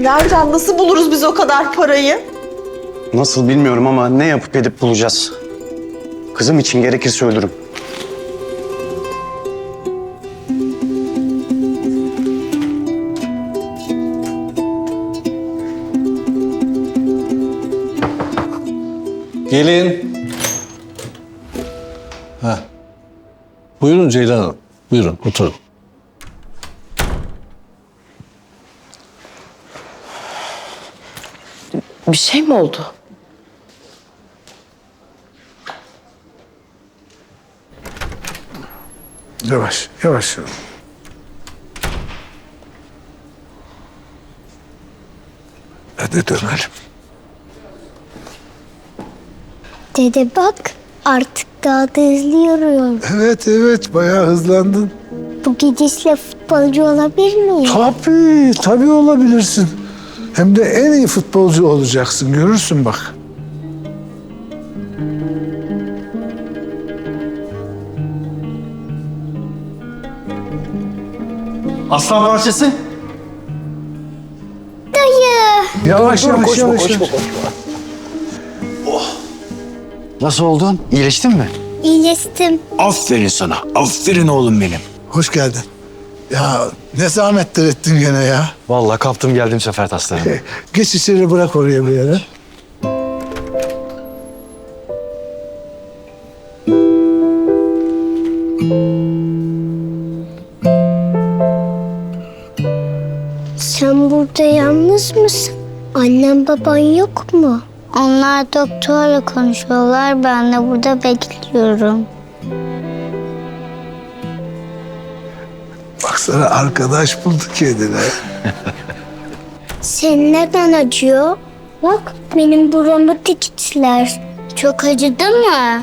Nereden nasıl buluruz biz o kadar parayı? Nasıl bilmiyorum ama ne yapıp edip bulacağız. Kızım için gerekirse ölürüm. Gelin. Ha. Buyurun Ceylan Hanım. Buyurun oturun. Bir şey mi oldu? Yavaş, yavaş. Hadi dönelim. Dede bak artık daha da hızlı yürüyorum. Evet, evet. Bayağı hızlandın. Bu gidişle futbolcu olabilir miyim? Tabii, tabii olabilirsin. Hem de en iyi futbolcu olacaksın. Görürsün bak. Aslan parçası. Dayı. Yavaş, yavaş, yavaş. yavaş. Nasıl oldun? İyileştin mi? İyileştim. Aferin sana. Aferin oğlum benim. Hoş geldin. Ya ne zahmetler ettin gene ya. Vallahi kaptım geldim sefer taslarını. Geç içeri bırak oraya bir yere. Sen burada yalnız mısın? Annem baban yok mu? Onlar doktorla konuşuyorlar. Ben de burada bekliyorum. Baksana arkadaş buldu kendine. Senin neden acıyor? Bak benim buramı diktiler. Çok acıdı mı?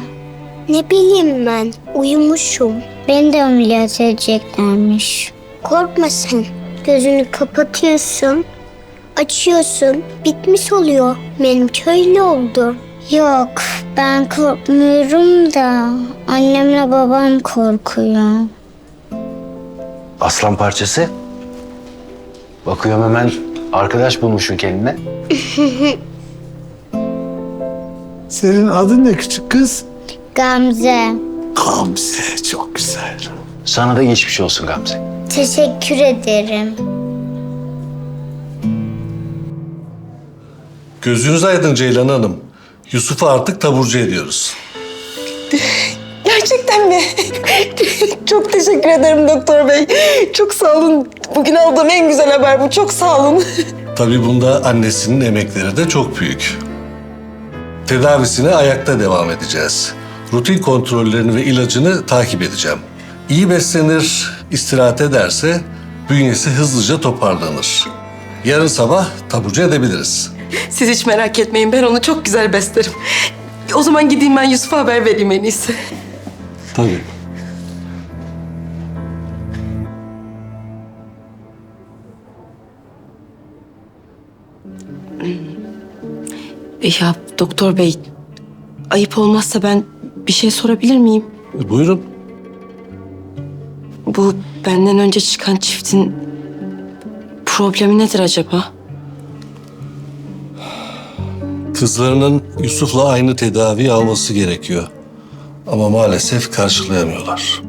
Ne bileyim ben. Uyumuşum. Beni de ameliyat edeceklermiş. Korkma sen. Gözünü kapatıyorsun. Açıyorsun. Bitmiş oluyor. Benim köylü oldu. Yok ben korkmuyorum da annemle babam korkuyor. Aslan parçası. Bakıyorum hemen arkadaş bulmuşsun kendine. Senin adın ne küçük kız? Gamze. Gamze. Çok güzel. Sana da geçmiş olsun Gamze. Teşekkür ederim. Gözünüz aydın Ceylan Hanım. Yusuf'u artık taburcu ediyoruz. Gerçekten mi? Çok teşekkür ederim doktor bey. Çok sağ olun. Bugün aldığım en güzel haber bu. Çok sağ olun. Tabii bunda annesinin emekleri de çok büyük. Tedavisine ayakta devam edeceğiz. Rutin kontrollerini ve ilacını takip edeceğim. İyi beslenir, istirahat ederse bünyesi hızlıca toparlanır. Yarın sabah taburcu edebiliriz. Siz hiç merak etmeyin. Ben onu çok güzel beslerim. O zaman gideyim ben Yusuf'a haber vereyim en iyisi. Tabii. Ya doktor bey, ayıp olmazsa ben bir şey sorabilir miyim? Buyurun. Bu benden önce çıkan çiftin problemi nedir acaba? Kızlarının Yusuf'la aynı tedavi alması gerekiyor. Ama maalesef karşılayamıyorlar.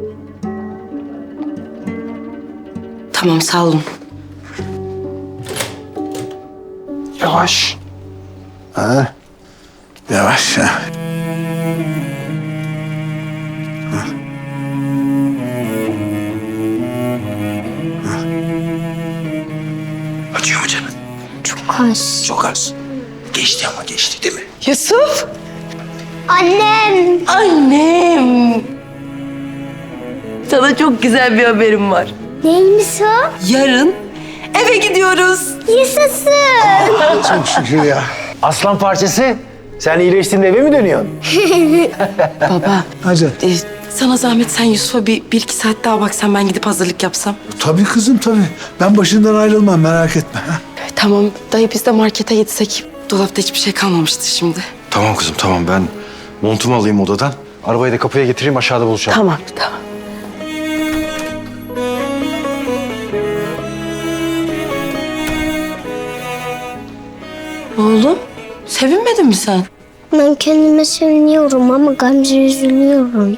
Tamam sağ olun. Yavaş. Ha? Yavaş. Ha. Acıyor mu canım? Çok az. Çok az. Geçti ama geçti değil mi? Yusuf! Annem. Annem! Sana çok güzel bir haberim var. Neymiş o? Yarın eve gidiyoruz. Yaşasın. Çok şükür ya. Aslan parçası. Sen iyileştin de eve mi dönüyorsun? Baba, Hadi. e, sana zahmet sen Yusuf'a bir, bir iki saat daha baksan ben gidip hazırlık yapsam. Tabii kızım tabii. Ben başından ayrılmam merak etme. Ha? Tamam, dayı biz de markete gitsek. Dolapta hiçbir şey kalmamıştı şimdi. Tamam kızım tamam ben montumu alayım odadan. Arabayı da kapıya getireyim aşağıda buluşalım. Tamam, tamam. Oğlum sevinmedin mi sen? Ben kendime seviniyorum ama Gamze üzülüyorum.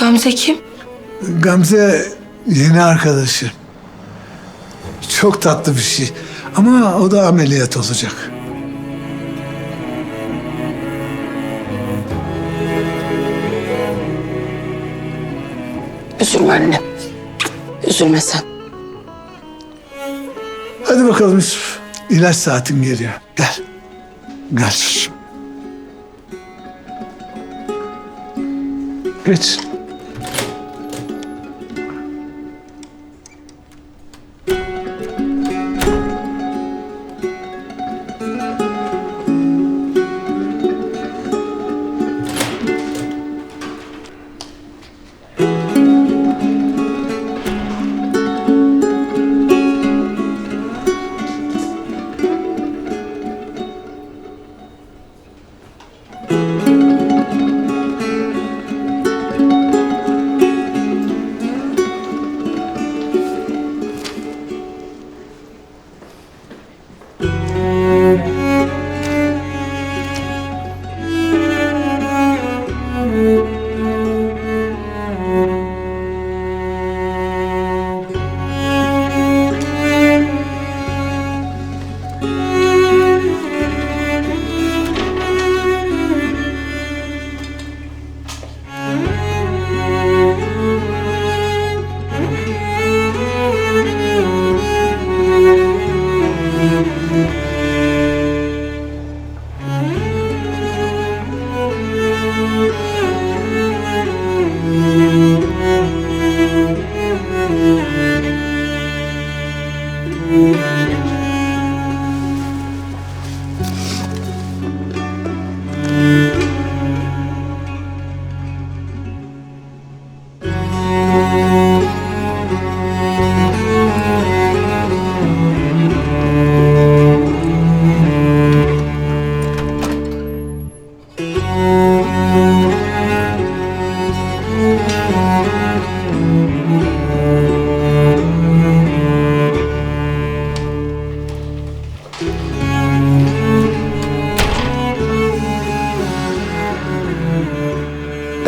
Gamze kim? Gamze yeni arkadaşım. Çok tatlı bir şey. Ama o da ameliyat olacak. Üzülme anne. Üzülme sen. Hadi bakalım Yusuf. İlaç saatin geliyor. Gel. Gel. Geç. Música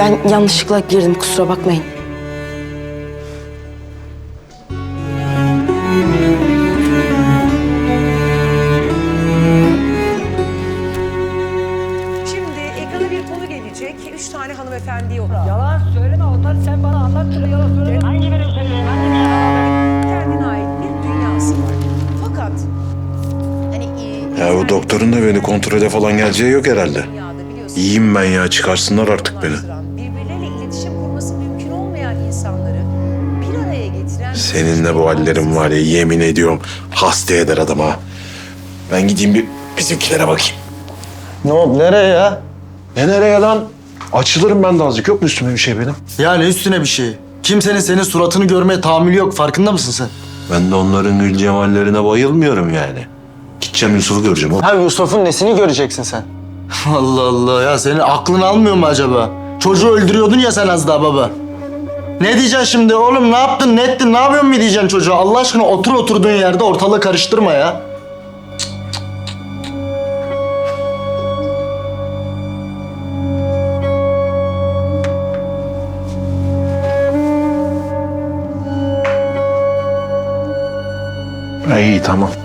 Ben yanlışlıkla girdim kusura bakmayın. Şimdi ekrana bir konu gelecek. Üç tane hanımefendiyi yok. Yalan söyleme onları sen bana anlattın yalan söyleme. Hangi benim söyleyeyim hangi Kendine ait bir dünyası var. Fakat hani e, Ya o doktorun da beni kontrole falan geleceği yok herhalde. dünyada biliyorsun. İyiyim ben ya çıkarsınlar artık beni. Getiren... Seninle bu hallerin var ya yemin ediyorum hasta eder adama. Ben gideyim bir bizimkilere bakayım. Ne oldu? Nereye ya? Ne nereye lan? Açılırım ben de azıcık. Yok mu üstüme bir şey benim? Ya ne üstüne bir şey? Kimsenin senin suratını görmeye tahammülü yok. Farkında mısın sen? Ben de onların gül cemallerine bayılmıyorum yani. Gideceğim Yusuf'u göreceğim. oğlum. Ha Yusuf'un nesini göreceksin sen? Allah Allah ya senin aklın almıyor mu acaba? Çocuğu öldürüyordun ya sen az daha baba. Ne diyeceksin şimdi oğlum ne yaptın ne ettin ne yapıyorsun mu diyeceksin çocuğa? Allah aşkına otur oturduğun yerde ortalığı karıştırma ya. İyi tamam.